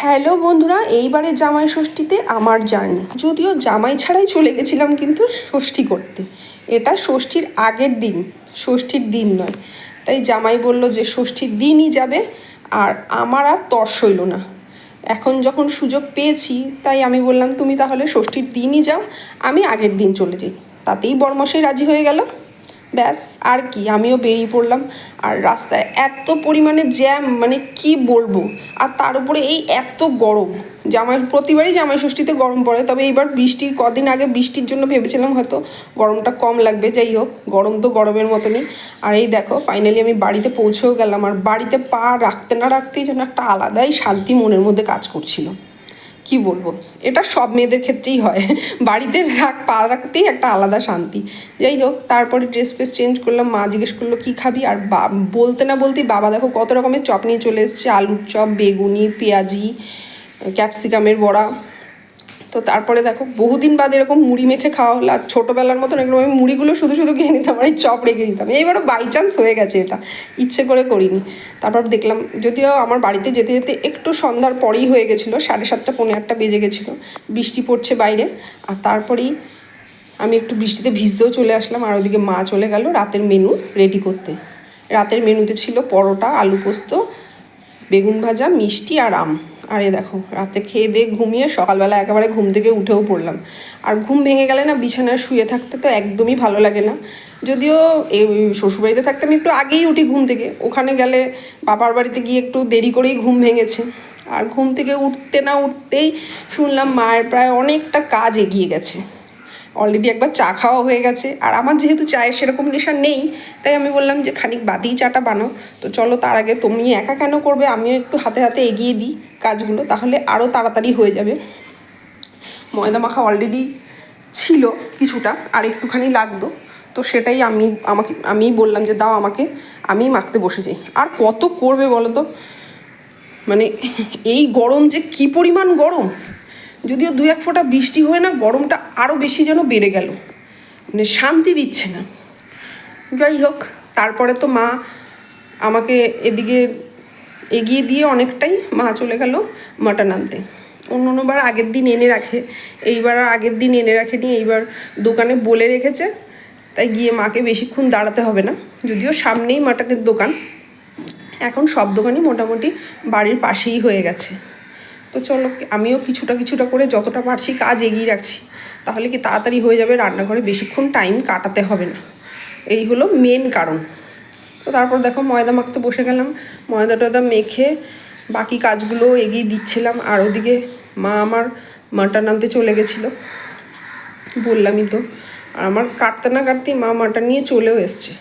Hello বন্ধুরা, এইবারে জামাই ষষ্ঠীতে আমার জার্নি। যদিও জামাই ছাড়াই চলে গেছিলাম কিন্তু ষষ্ঠী করতে। এটা ষষ্ঠীর আগের দিন, ষষ্ঠীর দিন নয়। তাই জামাই বলল যে ষষ্ঠীর দিনই যাবে, আর আমার আর তর্স হইল না। এখন যখন সুযোগ পেয়েছি, তাই আমি বললাম, তুমি তাহলে ষষ্ঠীর দিনই যাও, আমি আগের দিন চলে যাই। তাতেই বরমশাই রাজি হয়ে গেল। ব্যাস, আর কি, আমিও বেরিয়ে পড়লাম। আর রাস্তায় এত পরিমাণে জ্যাম মানে কি বলব? আর তার উপরে এই এত গরম, জামাই, প্রতিবারই জামাই ষষ্ঠীতে গরম পড়ে, তবে এইবার বৃষ্টির কদিন আগে বৃষ্টির জন্য ভেবেছিলাম হয়তো গরমটা কম লাগবে, যাই হোক, গরম তো গরমের মতনই। আর এই দেখো ফাইনালি আমি বাড়িতে পৌঁছেও গেলাম, আর বাড়িতে পা রাখতে না রাখতেই যেন একটা আলাদাই শান্তি মনের মধ্যে কাজ করছিল। কি বলব? এটা সব মেয়েদের ক্ষেত্রেই হয়। বাড়িতে রাখ, পা রাখতেই একটা আলাদা শান্তি। যাই হোক, তারপরে ড্রেস ফ্রেস চেঞ্জ করলাম, মা জিজ্ঞেস করল, কী খাবি? আর বলতে না বলতেই বাবা দেখো কত রকমের চপ নিয়ে চলে এসছে। আলুর চপ, বেগুনি, পেঁয়াজি ক্যাপসিকামের বড়া। তো তারপরে দেখো, বহুদিন বাদ এরকম মুড়ি মেখে খাওয়া হলো, আর ছোটোবেলার মতন এরকম আমি মুড়িগুলো শুধু শুধু খেয়ে নিতাম, আর এই চপ রেখে দিতাম। এইবারও বাই চান্স হয়ে গেছে এটা, ইচ্ছে করে করিনি। তারপর দেখলাম, যদিও আমার বাড়িতে যেতে যেতে একটু সন্ধ্যার পরেই হয়ে গেছিল, সাড়ে সাতটা, পৌনে আটটা বেজে গেছিল, বৃষ্টি পড়ছে বাইরে, আর তারপরেই আমি একটু বৃষ্টিতে ভিজতেও চলে আসলাম, আর ওদিকে মা চলে গেল রাতের মেনু রেডি করতে। রাতের মেনুতে ছিল পরোটা, আলু পোস্ত, বেগুন ভাজা, মিষ্টি আর আম। আর দেখো, রাতে খেয়ে দিয়ে ঘুমিয়ে সকালবেলা একেবারে ঘুম থেকে উঠেও পড়লাম। আর ঘুম ভেঙে গেলে না বিছানায় শুয়ে থাকতে তো একদমই ভালো লাগে না। যদিও এই শ্বশুরবাড়িতে থাকতে আমি একটু আগেই উঠি ঘুম থেকে। ওখানে গেলে বাবার বাড়িতে গিয়ে একটু দেরি করেই ঘুম ভেঙেছে। আর ঘুম থেকে উঠতে না উঠতেই শুনলাম মায়ের প্রায় অনেকটা কাজ এগিয়ে গেছে। অলরেডি একবার চা খাওয়া হয়ে গেছে। আর আমার যেহেতু চায়ের সেরকম নেশা নেই, তাই আমি বললাম যে খানিক বাদেই চাটা বানাও। তো চলো তার আগে তুমি একা কেন করবে? আমিও একটু হাতে হাতে এগিয়ে দিই কাজগুলো, তাহলে আরও তাড়াতাড়ি হয়ে যাবে। ময়দা মাখা অলরেডি ছিল কিছুটা, আর একটুখানি লাগতো তো সেটাই আমি, আমাকে আমি বললাম যে দাও আমাকে আমি মাখতে বসে যাই। আর কত করবে বলো তো? মানে এই গরম যে কি পরিমাণ গরম? যদিও দু এক ফোঁটা বৃষ্টি হয়ে না, গরমটা আরও বেশি যেন বেড়ে গেল। মানে শান্তি দিচ্ছে না। যাই হোক, তারপরে তো মা আমাকে এদিকে এগিয়ে দিয়ে অনেকটাই মা চলে গেল মাটন আনতে। অন্য অন্যবার আগের দিন এনে রাখে। এইবার আর আগের দিন এনে রাখেনি, এইবার দোকানে বলে রেখেছে। তাই গিয়ে মাকে বেশিক্ষণ দাঁড়াতে হবে না। যদিও সামনেই মাটনের দোকান। এখন সব দোকানই মোটামুটি বাড়ির পাশেই হয়ে গেছে। তো চলো, আমিও কিছুটা কিছুটা করে যতটা পারছি কাজ এগিয়ে রাখছি। তাহলে কি তাড়াতাড়ি হয়ে যাবে রান্নাঘরে বেশিক্ষণ টাইম কাটাতে হবে না। এই হলো মেন কারণ। তো তারপর দেখো ময়দা মাখতে বসে গেলাম। ময়দা টয়দা মেখে বাকি কাজগুলো এগিয়ে দিচ্ছিলাম। আর ওদিকে মা আমার মাটন আনতে চলে গেছিল। বললামই তো। আর আমার কাটতে না কাটতেই মা মাটন নিয়ে চলেও এসছে।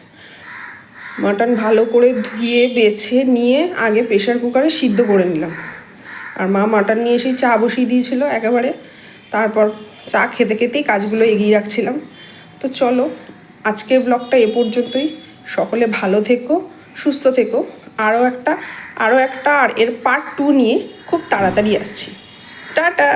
মাটন ভালো করে ধুয়ে, বেছে নিয়ে আগে প্রেশার কুকারে সিদ্ধ করে নিলাম। আর মা মাটন নিয়ে এসেই চা বসিয়ে দিয়েছিল একেবারে। তারপর চা খেতে খেতেই কাজগুলো এগিয়ে রাখছিলাম। তো চলো, আজকের ব্লগটা এ পর্যন্তই। সকলে ভালো থেকো, সুস্থ থেকো। আরও একটা আরও একটা, আর এর পার্ট টু নিয়ে খুব তাড়াতাড়ি আসছি। টাটা!